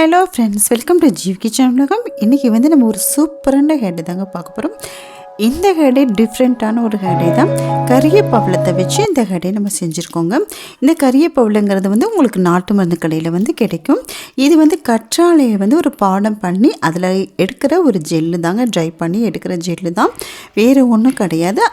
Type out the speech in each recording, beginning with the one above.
Hello friends welcome to Jeev kitchen உலகம் இன்றைக்கி வந்து நம்ம ஒரு சூப்பரான ஹேடு தாங்க பார்க்க போகிறோம் இந்த ஹேடே டிஃப்ரெண்ட்டான ஒரு ஹேடே தான். கரிய பவளத்தை வச்சு இந்த ஹேடே நம்ம செஞ்சுருக்கோங்க. இந்த கரிய பவளங்கிறது வந்து உங்களுக்கு நாட்டு மருந்து கடையில் வந்து கிடைக்கும். இது வந்து கற்றாழையை வந்து ஒரு பாடம் பண்ணி அதில் எடுக்கிற ஒரு ஜெல்லு தாங்க. ட்ரை பண்ணி எடுக்கிற ஜெல்லு தான். வேறு ஒன்றும் கிடையாது.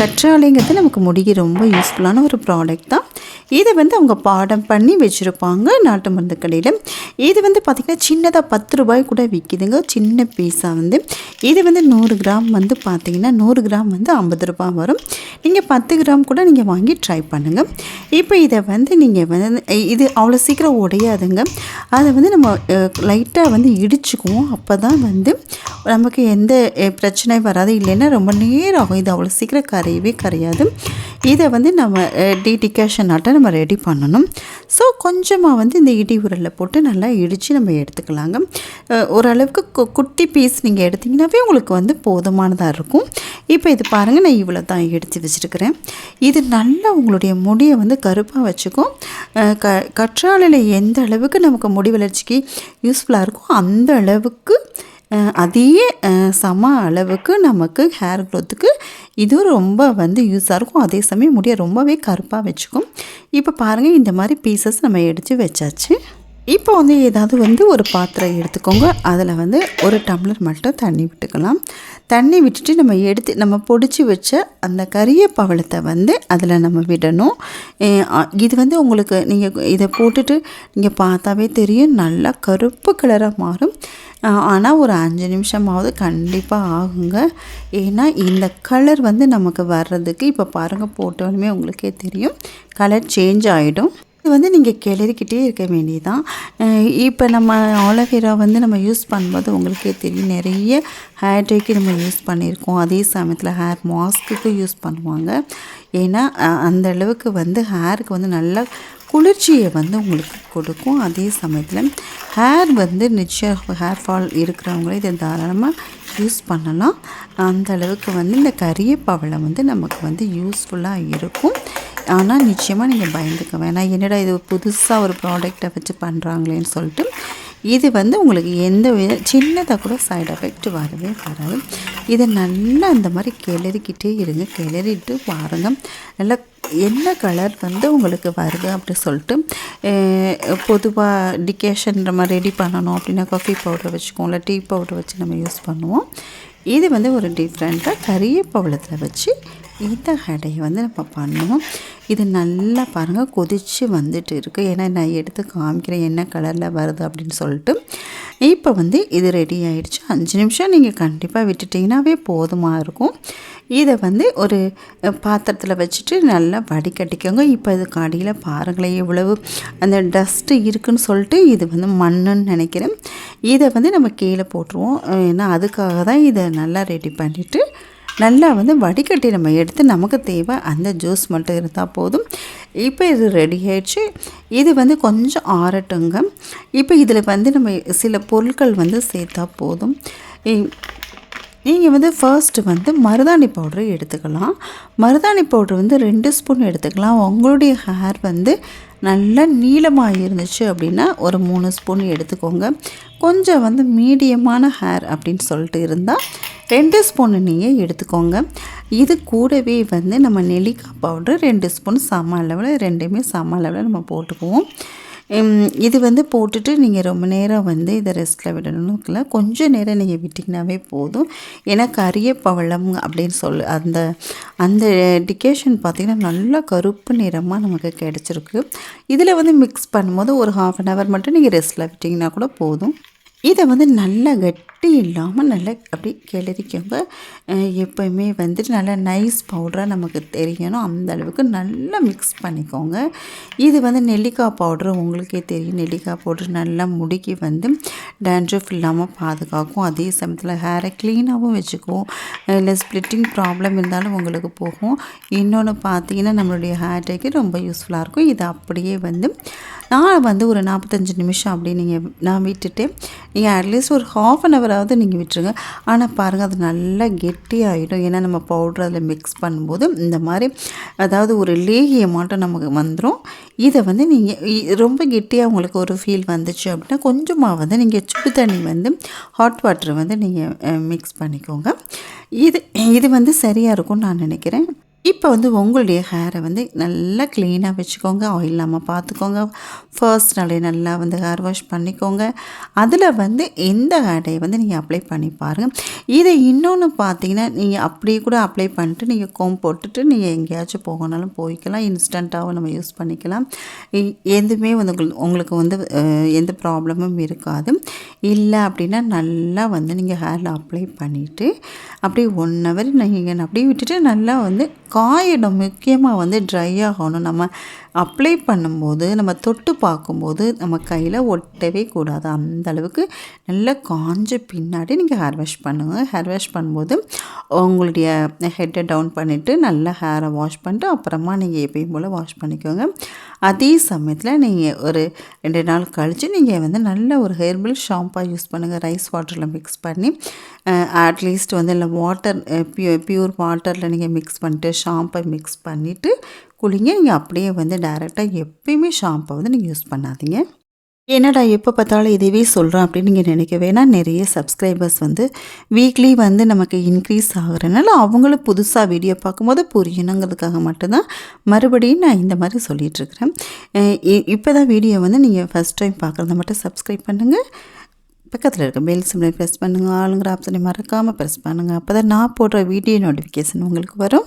கற்றாழைங்கிறது நமக்கு முடிய ரொம்ப யூஸ்ஃபுல்லான ஒரு ப்ராடக்ட் தான். இதை வந்து அவங்க பாடம் பண்ணி வச்சுருப்பாங்க நாட்டு மருந்து கடையில் இது வந்து பார்த்திங்கன்னா சின்னதாக பத்து ரூபாய் கூட விற்கிதுங்க சின்ன பீஸாக வந்து. இது வந்து நூறு கிராம் வந்து பார்த்திங்கன்னா நூறு கிராம் வந்து ஐம்பது ரூபாய் வரும். நீங்கள் பத்து கிராம் கூட நீங்கள் வாங்கி ட்ரை பண்ணுங்கள் இப்போ இதை வந்து நீங்கள் வந்து இது அவ்வளோ சீக்கிரம் உடையாதுங்க. அதை வந்து நம்ம லைட்டாக வந்து இடிச்சுக்குவோம். அப்போ தான் வந்து நமக்கு எந்த பிரச்சனையும் வராது. இல்லைன்னா ரொம்ப நேரம் ஆகும். இது அவ்வளோ சீக்கிரம் கரையவே கரையாது. இதை வந்து நம்ம டீடிகேஷன் ஆட்டை நம்ம ரெடி பண்ணணும். ஸோ கொஞ்சமாக வந்து இந்த இடி உரலில் போட்டு நல்லா இடித்து நம்ம எடுத்துக்கலாங்க. ஓரளவுக்கு கு- குட்டி பீஸ் நீங்கள் எடுத்திங்கனாவே உங்களுக்கு வந்து போதுமானதாக இருக்கும். இப்போ இது பாருங்கள் நான் இவ்வளோ தான் எடுத்து வச்சுருக்கிறேன். இது நல்லா உங்களுடைய முடியை வந்து கருப்பாக வச்சுக்கும். க கற்றாழையில் எந்த அளவுக்கு நமக்கு முடி வளர்ச்சிக்கு யூஸ்ஃபுல்லாக இருக்கோ அந்த அளவுக்கு அதே சம அளவுக்கு நமக்கு ஹேர் க்ரோத்துக்கு இதுவும் ரொம்ப வந்து யூஸாக இருக்கும். அதே சமயம் முடியை ரொம்பவே கருப்பாக வச்சுக்கும். இப்போ பாருங்கள் இந்த மாதிரி பீசஸ் நம்ம எடுத்து வச்சாச்சு. இப்போ வந்து ஏதாவது வந்து ஒரு பாத்திரம் எடுத்துக்கோங்க. அதில் வந்து ஒரு டம்ளர் மட்டும் தண்ணி விட்டுக்கலாம். தண்ணி விட்டுட்டு நம்ம எடுத்து நம்ம பொடிச்சு வச்ச அந்த கரிய பவளத்தை வந்து அதில் நம்ம விடணும். இது வந்து உங்களுக்கு நீங்கள் இதை போட்டுட்டு நீங்கள் பார்த்தாவே தெரியும். நல்லா கருப்பு கலராக மாறும். ஆனால் ஒரு அஞ்சு நிமிஷமாவது கண்டிப்பாக ஆகுங்க. ஏன்னா இந்த கலர் வந்து நமக்கு வர்றதுக்கு இப்போ பாருங்கள் போட்டோன்னே உங்களுக்கே தெரியும். கலர் சேஞ்ச் ஆகிடும் இது வந்து நீங்கள் கிளறிக்கிட்டே இருக்க வேண்டியதான் இப்போ நம்ம ஆலோவேரா வந்து நம்ம யூஸ் பண்ணும்போது உங்களுக்கே தெரியும் நிறைய ஹேர் டேக்கு நம்ம யூஸ் பண்ணியிருக்கோம். அதே சமயத்தில் ஹேர் மாஸ்க்குக்கு யூஸ் பண்ணுவாங்க. ஏன்னா அந்த அளவுக்கு வந்து ஹேருக்கு வந்து நல்லா குளிர்ச்சியை வந்து உங்களுக்கு கொடுக்கும். அதே சமயத்தில் ஹேர் வந்து நிச்சயம் ஹேர் ஃபால் இருக்கிறவங்களே இதை தாராளமாக யூஸ் பண்ணலாம். அந்த அளவுக்கு வந்து இந்த கரிய பவளை வந்து நமக்கு வந்து யூஸ்ஃபுல்லாக இருக்கும். ஆனால் நிச்சயமாக நீங்கள் பயந்துக்க வேணாம். என்னடா இது புதுசாக ஒரு ப்ராடக்டை வச்சு பண்ணுறாங்களேன்னு சொல்லிட்டு இது வந்து உங்களுக்கு எந்த வித சின்னதாக கூட சைடு எஃபெக்ட் வரவே வராது. இதை நல்லா அந்த மாதிரி கிளறிக்கிட்டே இருங்க. கிளறிட்டு பாருங்க. நல்லா என்ன கலர் வந்து உங்களுக்கு வருது அப்படி சொல்லிட்டு பொதுவாக டிகேஷன் நம்ம ரெடி பண்ணணும் அப்படின்னா காஃபி பவுடர் வச்சுக்கோம் இல்லை டீ பவுடர் வச்சு நம்ம யூஸ் பண்ணுவோம். இது வந்து ஒரு டிஃப்ரெண்ட்டாக கரிய பவளத்தில் வச்சு இந்த கடையை வந்து நம்ம பண்ணுவோம் இது நல்லா பாருங்கள் கொதித்து வந்துட்டு இருக்குது ஏன்னா நான் எடுத்து காமிக்கிறேன் என்ன கலரில் வருது அப்படின்னு சொல்லிட்டு. இப்போ வந்து இது ரெடி ஆகிடுச்சு அஞ்சு நிமிஷம் நீங்கள் கண்டிப்பாக விட்டுட்டிங்கன்னாவே போதுமாக இருக்கும். இதை வந்து ஒரு பாத்திரத்தில் வச்சுட்டு நல்லா வடிகட்டிக்கோங்க. இப்போ இதுக்கு அடியில் பாருங்களேன் இவ்வளவு அந்த டஸ்ட்டு இருக்குன்னு சொல்லிட்டு இது வந்து மண்ணுன்னு நினைக்கிறேன். இதை வந்து நம்ம கீழே போட்டுருவோம். ஏன்னா அதுக்காக தான் இதை நல்லா ரெடி பண்ணிவிட்டு நல்லா வந்து வடிகட்டி நம்ம எடுத்து நமக்கு தேவை அந்த ஜூஸ் மட்டும் இருந்தால் போதும். இப்போ இது ரெடி ஆயிடுச்சு. இது வந்து கொஞ்சம் ஆறட்டுங்க. இப்போ இதில் வந்து நம்ம சில பொருட்கள் வந்து சேர்த்தா போதும். இ- நீங்கள் வந்து ஃபர்ஸ்ட் வந்து மருதாணி பவுடர் எடுத்துக்கலாம். மருதாணி பவுடர் வந்து ரெண்டு ஸ்பூன் எடுத்துக்கலாம். உங்களுடைய ஹேர் வந்து நல்லா நீளமாக இருந்துச்சு அப்படின்னா ஒரு மூணு ஸ்பூன் எடுத்துக்கோங்க. கொஞ்சம் வந்து மீடியமான ஹேர் அப்படின்னு சொல்லிட்டு இருந்தால் ரெண்டு ஸ்பூன் நீங்கள் எடுத்துக்கோங்க. இது கூடவே வந்து நம்ம நெல்லிக்காய் பவுடர் ரெண்டு ஸ்பூன் சம அளவில் ரெண்டுமே சம அளவில் நம்ம போட்டுக்குவோம். இது வந்து போட்டுட்டு நீங்கள் ரொம்ப நேரம் வந்து இதை ரெஸ்ட்டில் விடணும் இல்லை கொஞ்சம் நேரம் நீங்கள் விட்டிங்கனாவே போதும். ஏன்னா கரிய பவளம் அப்படின்னு சொல்லு அந்த அந்த டிகேஷன் பார்த்திங்கன்னா நல்லா கருப்பு நிறமாக நமக்கு கிடச்சிருக்கு. இதில் வந்து மிக்ஸ் பண்ணும்போது ஒரு ஹாஃப் அன் ஹவர் மட்டும் நீங்கள் ரெஸ்ட்டில் விட்டிங்கன்னா கூட போதும். இதை வந்து நல்லா கட்டி இல்லாமல் நல்லா அப்படி கிளறிக்கோங்க. எப்போயுமே வந்துட்டு நல்லா நைஸ் பவுடராக நமக்கு தெரியணும். அந்த அளவுக்கு நல்லா மிக்ஸ் பண்ணிக்கோங்க. இது வந்து நெல்லிக்காய் பவுடர் உங்களுக்கே தெரியும். நெல்லிக்காய் பவுடர் நல்லா முடிக்கி வந்து டேண்ட்ரஃப் இல்லாமல் பாதுகாக்கும். அதே சமயத்தில் ஹேரை க்ளீனாகவும் வச்சுக்குவோம். இல்லை ஸ்ப்ளிட்டிங் ப்ராப்ளம் இருந்தாலும் உங்களுக்கு போகும். இன்னொன்று பார்த்தீங்கன்னா நம்மளுடைய ஹேர் டேக்கு ரொம்ப யூஸ்ஃபுல்லாக இருக்கும். இது அப்படியே வந்து நான் வந்து ஒரு நாற்பத்தஞ்சு நிமிஷம் அப்படி நீங்கள் நான் விட்டுட்டு நீங்கள் அட்லீஸ்ட் ஒரு ஹாஃப் அன் ஹவராவது நீங்கள் விட்டுருங்க. ஆனால் பாருங்கள் அது நல்லா கெட்டியாகிடும் ஏன்னா நம்ம பவுடர் அதில் மிக்ஸ் பண்ணும்போது இந்த மாதிரி அதாவது ஒரு லேகிய மாட்டம் நமக்கு வந்துடும் இதை வந்து நீங்கள் ரொம்ப கெட்டியாக உங்களுக்கு ஒரு ஃபீல் வந்துச்சு அப்படின்னா கொஞ்சமாக வந்து நீங்கள் சுடு தண்ணி வந்து ஹாட் வாட்டர் வந்து நீங்கள் மிக்ஸ் பண்ணிக்கோங்க. இது இது வந்து சரியாக இருக்கும்னு நான் நினைக்கிறேன். இப்போ வந்து உங்களுடைய ஹேரை வந்து நல்லா க்ளீனாக வச்சுக்கோங்க. ஆயில் இல்லாமல் பார்த்துக்கோங்க. ஃபர்ஸ்ட் நாளே நல்லா வந்து ஹேர் வாஷ் பண்ணிக்கோங்க. அதில் வந்து எந்த ஹேரை வந்து நீங்கள் அப்ளை பண்ணி பாருங்கள் இதை இன்னொன்று பார்த்தீங்கன்னா நீங்கள் அப்படியே கூட அப்ளை பண்ணிட்டு நீங்கள் கோம் போட்டுட்டு நீங்கள் எங்கேயாச்சும் போகணாலும் போய்க்கலாம். இன்ஸ்டண்ட்டாகவும் நம்ம யூஸ் பண்ணிக்கலாம். இ- எதுவுமே வந்து உங்களுக்கு- வந்து எந்த ப்ராப்ளமும் இருக்காது. இல்லை அப்படின்னா நல்லா வந்து நீங்கள் ஹேரில் அப்ளை பண்ணிவிட்டு அப்படியே ஒன் ஹவர் நீங்கள் அப்படியே விட்டுட்டு நல்லா வந்து காயிடும் முக்கியமாக வந்து ட்ரை ஆகணும். நம்ம அப்ளை பண்ணும்போது நம்ம தொட்டு பார்க்கும்போது நம்ம கையில் ஒட்டவே கூடாது. அந்த அளவுக்கு நல்லா காஞ்ச பின்னாடி நீங்கள் ஹேர் வாஷ் பண்ணுங்கள் ஹேர் வாஷ் பண்ணும்போது உங்களுடைய ஹெட்டை டவுன் பண்ணிவிட்டு நல்லா ஹேரை வாஷ் பண்ணிட்டு அப்புறமா நீங்கள் எப்பயும் போல் வாஷ் பண்ணிக்கோங்க. அதே சமயத்தில் நீங்கள் ஒரு ரெண்டு நாள் கழித்து நீங்கள் வந்து நல்ல ஒரு ஹெர்பல் ஷாம்பாக யூஸ் பண்ணுங்கள் ரைஸ் வாட்டரில் மிக்ஸ் பண்ணி அட்லீஸ்ட் வந்து இல்லை வாட்டர் பியூ பியூர் வாட்டரில் நீங்கள் மிக்ஸ் பண்ணிட்டு ஷாம்பை மிக்ஸ் பண்ணிவிட்டு குளிங்க. நீங்கள் அப்படியே வந்து டைரெக்டாக எப்பயுமே ஷாம்பை வந்து நீங்கள் யூஸ் பண்ணாதீங்க. என்னடா எப்போ பார்த்தாலும் இதுவே சொல்கிறோம் அப்படின்னு நீங்கள் நினைக்க வேணாம். நிறைய சப்ஸ்கிரைபர்ஸ் வந்து வீக்லி வந்து நமக்கு இன்க்ரீஸ் ஆகுறதுனால அவங்களும் புதுசாக வீடியோ பார்க்கும்போது புரியணுங்கிறதுக்காக மட்டும்தான் மறுபடியும் நான் இந்த மாதிரி சொல்லிகிட்ருக்கிறேன் இப்போ தான் வீடியோ வந்து நீங்கள் ஃபஸ்ட் டைம் பார்க்குறத மட்டும் சப்ஸ்கிரைப் பண்ணுங்கள் பக்கத்தில் இருக்க பெல் சிம்லை ப்ரெஸ் பண்ணுங்கள் ஆளுங்கிற ஆப்ஷனை மறக்காமல் ப்ரெஸ் பண்ணுங்கள் அப்போ தான் நான் போடுற வீடியோ நோட்டிஃபிகேஷன் உங்களுக்கு வரும்.